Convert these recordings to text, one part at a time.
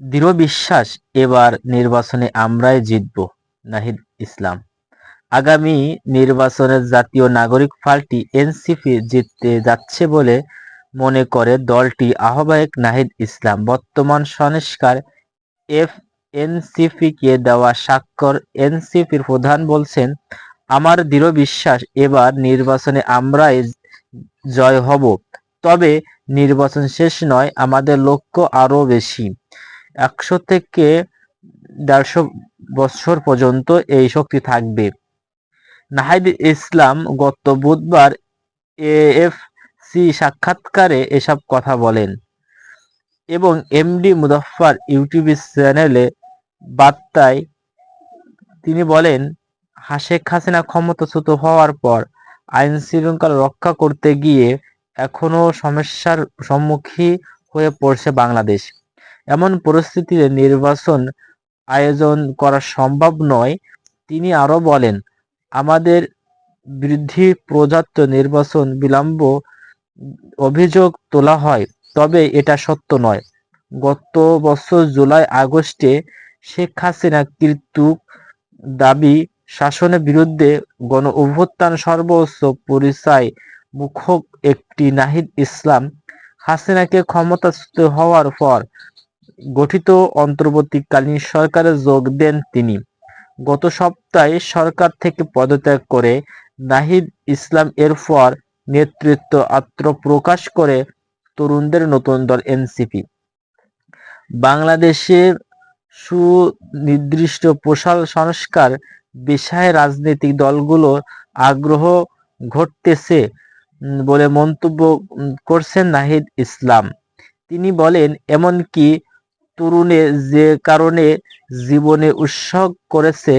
দৃঢ় বিশ্বাস, এবার নির্বাচনে আমরাই জিতব, নাহিদ ইসলাম। আগামী নির্বাচনে জাতীয় নাগরিক পার্টি এনসিপি জিততে যাচ্ছে বলে মনে করে দলটি আহ্বায়ক নাহিদ ইসলাম। বর্তমান সংস্কার এফ এনসিপিকে দেওয়া স্বাক্ষর এনসিপির প্রধান বলছেন, আমার দৃঢ় বিশ্বাস, এবার নির্বাচনে আমরাই জয় হব। তবে নির্বাচন শেষ নয়, আমাদের লক্ষ্য আরও বেশি। একশো থেকে দেড়শো বছর পর্যন্ত এই শক্তি থাকবে। নাহিদ ইসলাম গত বুধবার এএফসি সাক্ষাৎকারে এসব কথা বলেন এবং এমডি মুজফ্ফর ইউটিউব চ্যানেলে বার্তায় তিনি বলেন, শেখ হাসিনা ক্ষমতাচ্যুত হওয়ার পর আইন শৃঙ্খলা রক্ষা করতে গিয়ে এখনও সমস্যার সম্মুখীন হয়ে পড়ছে বাংলাদেশ। এমন পরিস্থিতিতে নির্বাচন আয়োজন করা সম্ভব নয়। তিনি আরও বলেন, আমাদের বৃদ্ধি প্রদত্ত নির্বাচন বিলম্ব অভিযোগ তোলা হয়, তবে এটা সত্য নয়। গত বছর জুলাই, আগস্টে শেখ হাসিনা কৃতু দাবি, শাসনের বিরুদ্ধে গণ অভ্যুত্থান সর্বোচ্চ পরিচয় মুখক একটি নাহিদ ইসলাম হাসিনাকে ক্ষমতাচ্যুত হওয়ার পর গঠিত অন্তর্বর্তীকালীন সরকারে যোগ দেন তিনি। গত সপ্তাহে সরকার থেকে পদত্যাগ করে নাহিদ ইসলাম এরপর নেতৃত্ব আত্মপ্রকাশ করে তরুণদের নতুন দল এনসিপি। বাংলাদেশের সুনির্দিষ্ট পোশাল সংস্কার বিষয়ে রাজনৈতিক দলগুলোর আগ্রহ ঘটতেছে বলে মন্তব্য করছেন নাহিদ ইসলাম। তিনি বলেন, এমনকি তরুণে যে কারণে জীবনে উৎসর্গ করেছে,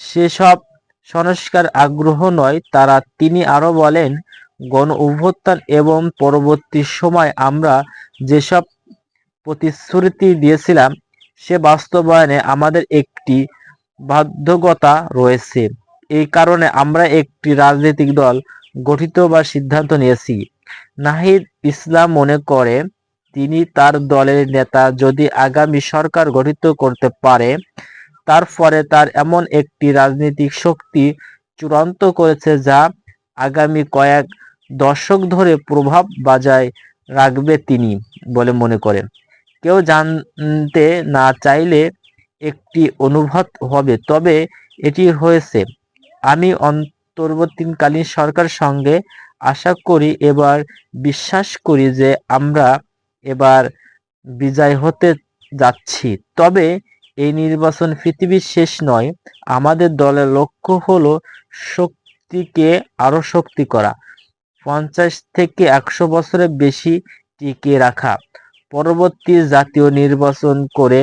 সেসব সংস্কার আগ্রহ নয়। তারা, তিনি আরও বলেন, গণ অভ্যুত্থান এবং পরবর্তী সময় আমরা যেসব প্রতিশ্রুতি দিয়েছিলাম, সে বাস্তবায়নে আমাদের একটি বাধ্যকতা রয়েছে। এই কারণে আমরা একটি রাজনৈতিক দল গঠিত বা সিদ্ধান্ত নিয়েছি। নাহিদ ইসলাম মনে করে তিনি তার দলের নেতা যদি আগামী সরকার গঠিত করতে পারে তারপরে তার এমন একটি রাজনৈতিক শক্তি চূড়ান্ত করেছে যা আগামী কয়েক দশক ধরে প্রভাব বাজায় রাখবে তিনি বলে মনে করেন। কেউ জানতে না চাইলে একটি অনুভব হবে, তবে এটি হয়েছে। আমি অন্তর্বর্তীকালীন সরকার সঙ্গে আশা করি, এবার বিশ্বাস করি যে আমরা এবার বিজয় হতে যাচ্ছি। তবে এই নির্বাচন পৃথিবীর শেষ নয়, আমাদের দলের লক্ষ্য হলো শক্তিকে আরও শক্তি করা, পঞ্চাশ থেকে একশো বছরের বেশি টিকে রাখা। পরবর্তী জাতীয় নির্বাচন করে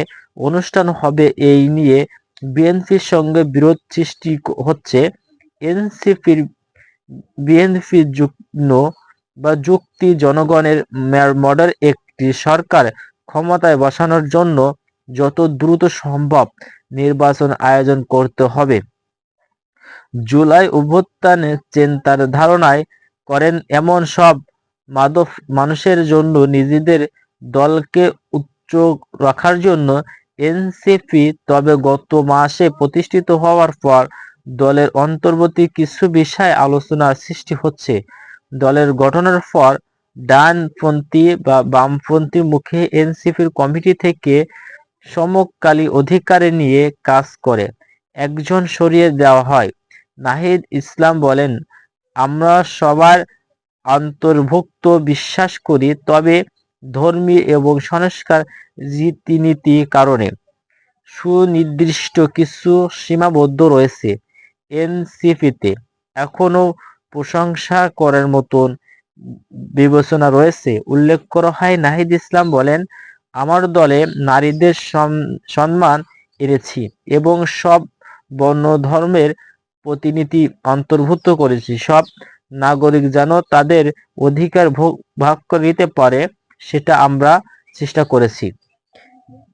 অনুষ্ঠান হবে এই নিয়ে বিএনপির সঙ্গে বিরোধ সৃষ্টি হচ্ছে। এনসিপির, বিএনপির যুগ্ম বা যুক্তি জনগণের মডার মডেল একটি সরকার ক্ষমতায় বসানোর জন্য যত দ্রুত সম্ভব নির্বাচন আয়োজন করতে হবে। জুলাই অভ্যুত্থানে চিন্তার ধারণায় করেন এমন সব মাদক মানুষের জন্য নিজেদের দলকে উচ্চ রাখার জন্য এনসিপি, তবে গত মাসে প্রতিষ্ঠিত হওয়ার পর দলের অন্তর্বর্তী কিছু বিষয় আলোচনার সৃষ্টি হচ্ছে। দলের গঠনের পর ডানপন্থী বা বামপন্থী মুখে এনসিপির কমিটি থেকে সমকালী অধিকারে নিয়ে কাজ করে। একজন সরিয়ে দেওয়া হয়। নাহিদ ইসলাম বলেন, আমরা সবার অন্তর্ভুক্ত বিশ্বাস করি, তবে ধর্মী এবং সংস্কার রীতিনীতি কারণে। সুনির্দিষ্ট কিছু সীমাবদ্ধ রয়েছে এনসিপিতে। এখনও প্রশংসা করার মতন বিবেচনা রয়েছে। উল্লেখ করা হয়, নাহিদ ইসলাম বলেন, আমার দলে নারীদের সম্মান এনেছি এবং সব বর্ণ ধর্মের প্রতিনিধি অন্তর্ভুক্ত করেছি। সব নাগরিক যেন তাদের অধিকার ভাগ করে নিতে পারে, সেটা আমরা চেষ্টা করেছি।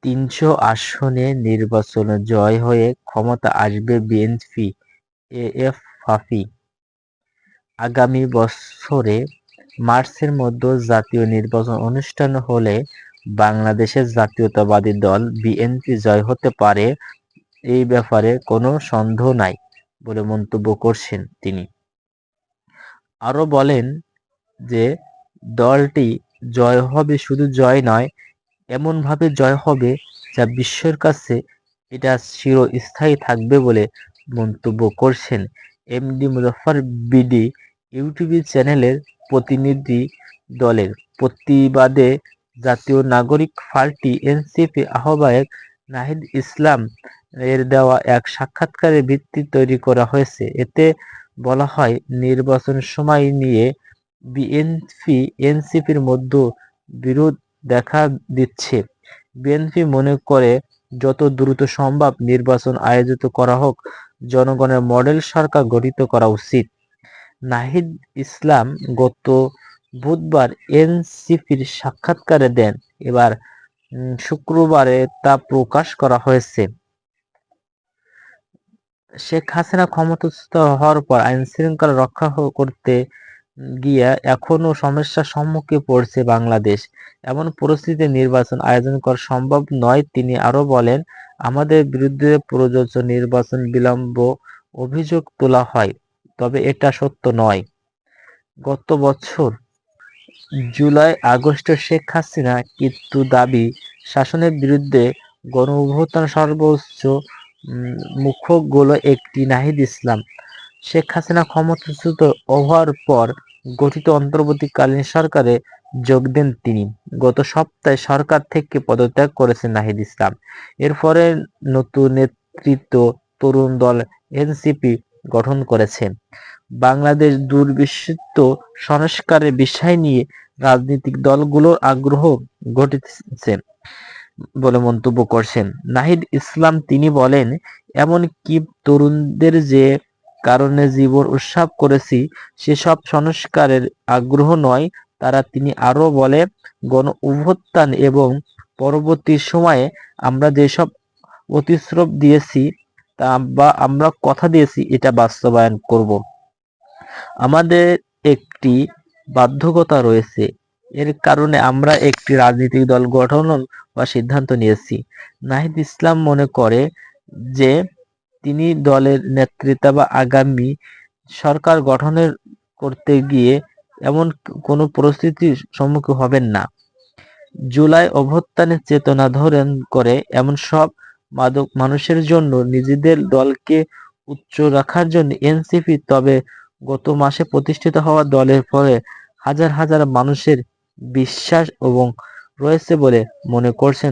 তিনশো আসনে নির্বাচনে জয় হয়ে ক্ষমতা আসবে বিএনপি এ এফ ফাফি। আগামী বছরে মার্চের মধ্যে জাতীয় নির্বাচন অনুষ্ঠান হলে বাংলাদেশের জাতীয়তাবাদী দল বিএনপি জয় হতে পারে, এই ব্যাপারে কোনো সন্দেহ নাই বলে মন্তব্য করছেন তিনি। আরও বলেন যে, দলটি জয় হবে শুধু জয় নয়, এমনভাবে জয় হবে যা বিশ্বের কাছে এটা চিরস্থায়ী থাকবে বলে মন্তব্য করছেন এমডি মুজফর বিডি ইউটিউব চ্যানেলের প্রতিনিধি দলের প্রতিবাদে জাতীয় নাগরিক পার্টি এনসিপি আহ্বায়ক নাহিদ ইসলাম এর দেওয়া এক সাক্ষাৎকারের ভিত্তি তৈরি করা হয়েছে। এতে বলা হয়, নির্বাচন সময় নিয়ে বিএনপি, এনসিপির মধ্যে বিরোধ দেখা দিচ্ছে। বিএনপি মনে করে, যত দ্রুত সম্ভব নির্বাচন আয়োজিত করা হোক, জনগণের মডেল সরকার গঠিত করা উচিত। নাহিদ ইসলাম গত বুধবার এনসিপির সাক্ষাৎকারে দেন। এবার শুক্রবারে তা প্রকাশ করা হয়েছে। শেখ হাসিনা ক্ষমতাচ্যুত হওয়ার পর আইন শৃঙ্খলা রক্ষা করতে গিয়ে এখনও সমস্যার সম্মুখে পড়ছে বাংলাদেশ। এমন পরিস্থিতিতে নির্বাচন আয়োজন করা সম্ভব নয়, তিনি আরও বলেন, আমাদের বিরুদ্ধে প্রযোজ্য নির্বাচন বিলম্ব অভিযোগ তোলা হয়। তবে এটা সত্য নয়। গত বছর জুলাই, আগস্টে শেখ হাসিনা কিন্তু দাবি, শাসনের বিরুদ্ধে গণ অভ্যুত্থান সর্বোচ্চ মুখগুলো একটি নাহিদ ইসলাম। শেখ হাসিনা ক্ষমতাচ্যুত হওয়ার পর গঠিত অন্তর্বর্তীকালীন সরকারে যোগ দেন তিনি। গত সপ্তাহে সরকার থেকে পদত্যাগ করেছেন নাহিদ ইসলাম। এরপরে নতুন নেতৃত্ব তরুণ দল এনসিপি গঠন করেছে বাংলাদেশ দুর্বিষিত সংস্কারের বিষয় নিয়ে রাজনৈতিক দলগুলোর আগ্রহ ঘটেছে বলে মন্তব্য করছেন। নাহিদ ইসলাম তিনি বলেন, এমন কি তরুণদের যে কারণে জীবন উৎসব করেছি, সেসব সংস্কারের আগ্রহ নয়। তারা তিনি আরও বলে গণ অভ্যুত্থান এবং পরবর্তী সময়ে আমরা যেসব প্রতিশ্রুপ দিয়েছি তা আমরা কথা দিয়েছি, এটা বাস্তবায়ন করব। আমাদের একটি বাধ্যকতা রয়েছে। এর কারণে আমরা একটি রাজনৈতিক দল গঠন বা সিদ্ধান্ত নিয়েছি। নাহিদ ইসলাম মনে করে যে তিনি দলের নেতৃত্ব বা আগামী সরকার গঠনের করতে গিয়ে এমন কোনো পরিস্থিতির সম্মুখীন হবেন না। জুলাই অভ্যুত্থানের চেতনা ধরেন করে এমন সব মাদক মানুষের জন্য নিজেদের দলকে উচ্চ রাখার জন্য এনসিপি, তবে গত মাসে প্রতিষ্ঠিত হওয়া দলের ফলে হাজার হাজার মানুষের বিশ্বাস এবং রয়েছে বলে মনে করছেন